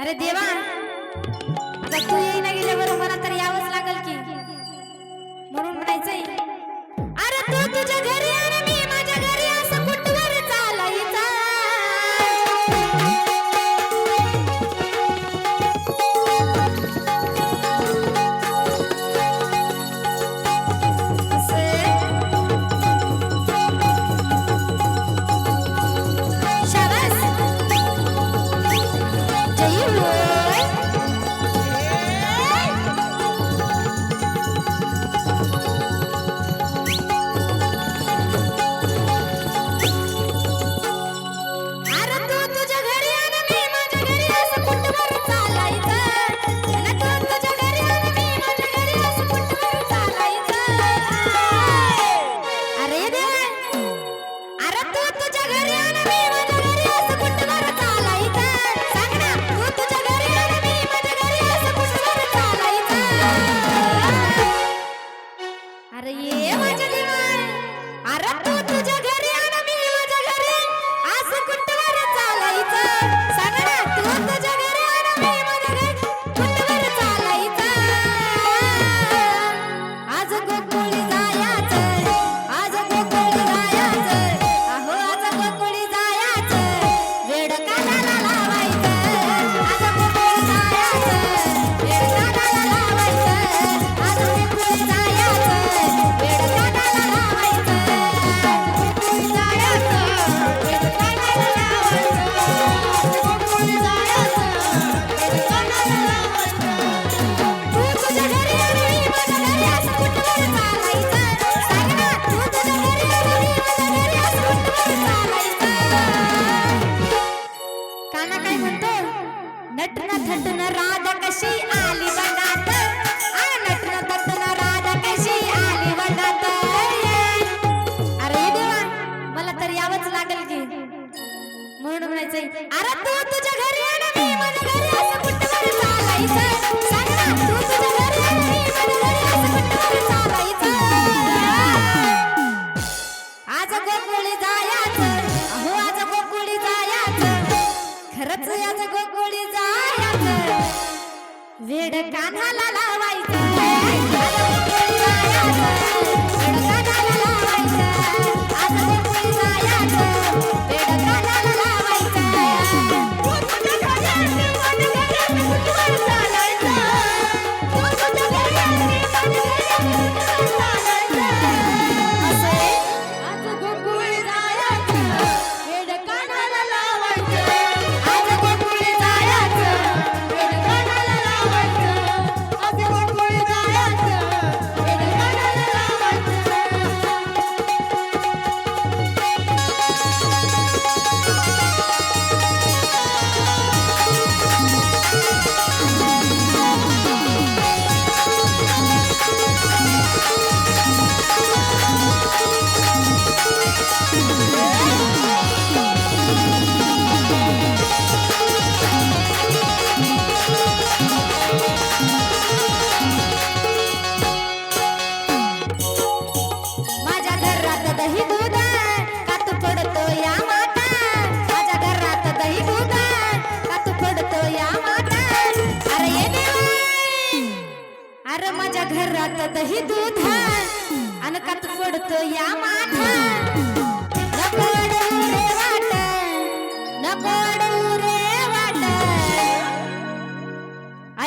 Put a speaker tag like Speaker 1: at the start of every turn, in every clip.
Speaker 1: अरे देवा आता 三。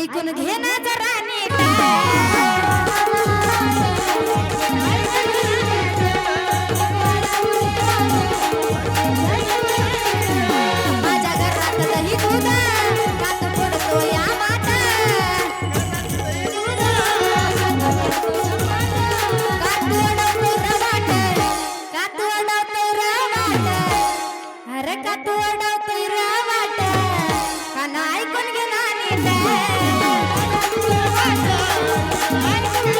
Speaker 1: ऐकून घे ना जरा माझ्या Thanks, everybody.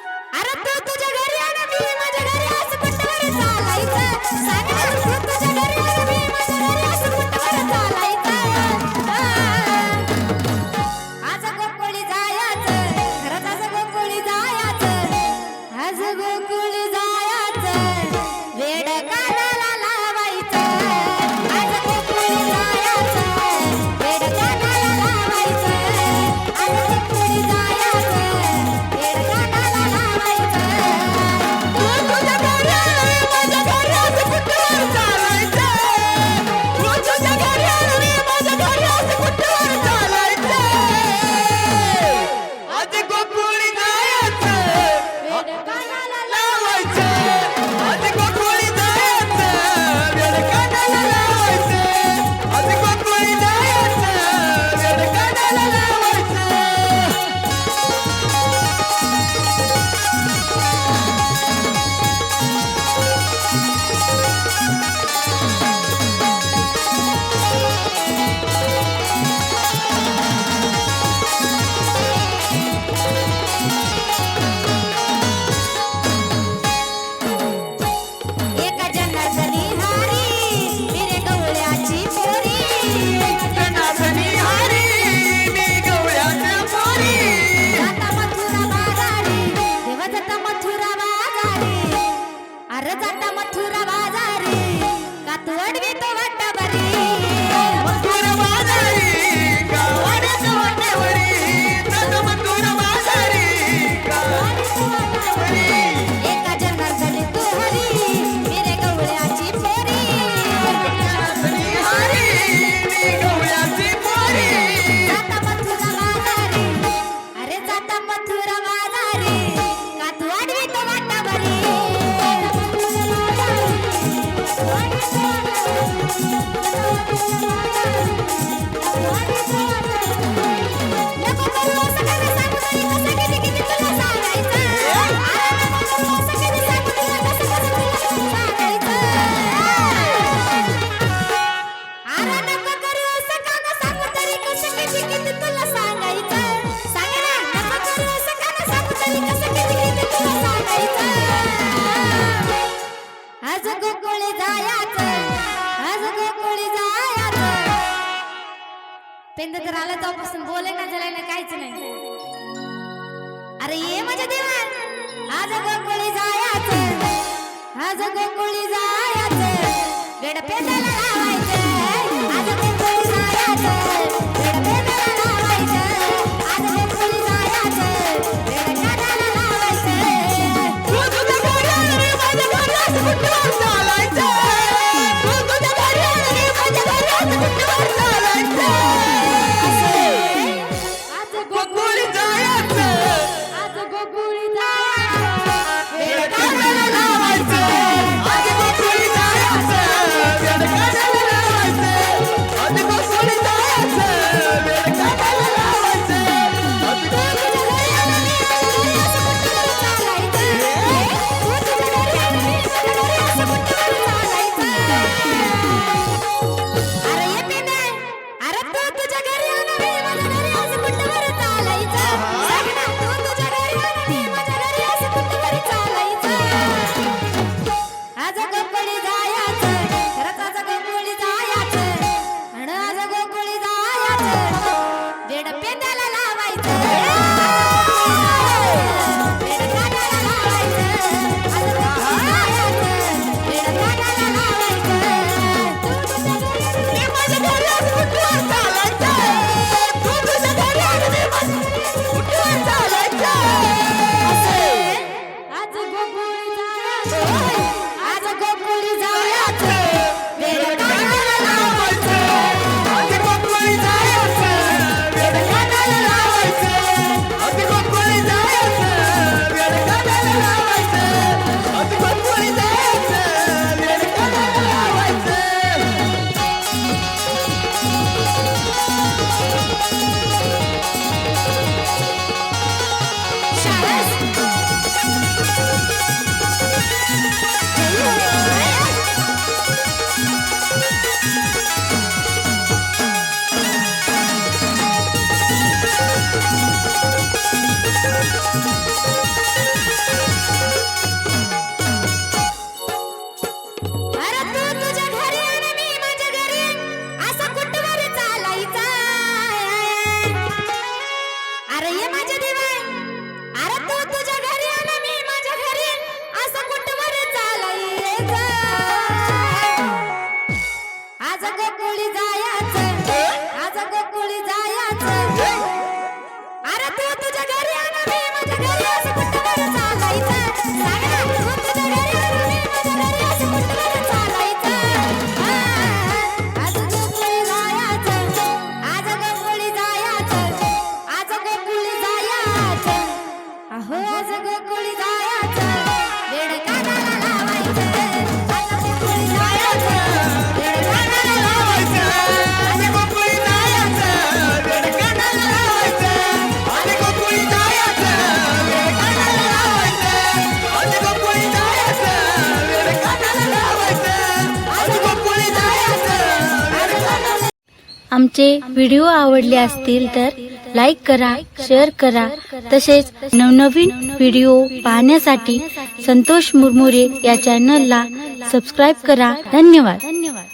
Speaker 1: अरे तू तुझ्या घरी आला मी माझ्या घरी असं कुठं चालायचं सांग अरे ये माझ्या देवा आज गोकुळी जायाचं. आज गोकुळी जायाचं. गडपे लावा. घरी आण मी माझ्या घरी
Speaker 2: आमचे व्हिडिओ आवडले असतील तर लाईक करा शेअर करा तसेच नवनवीन व्हिडिओ पाहण्यासाठी संतोष मुरमुरे या चॅनलला सबस्क्राईब करा. धन्यवाद धन्यवाद.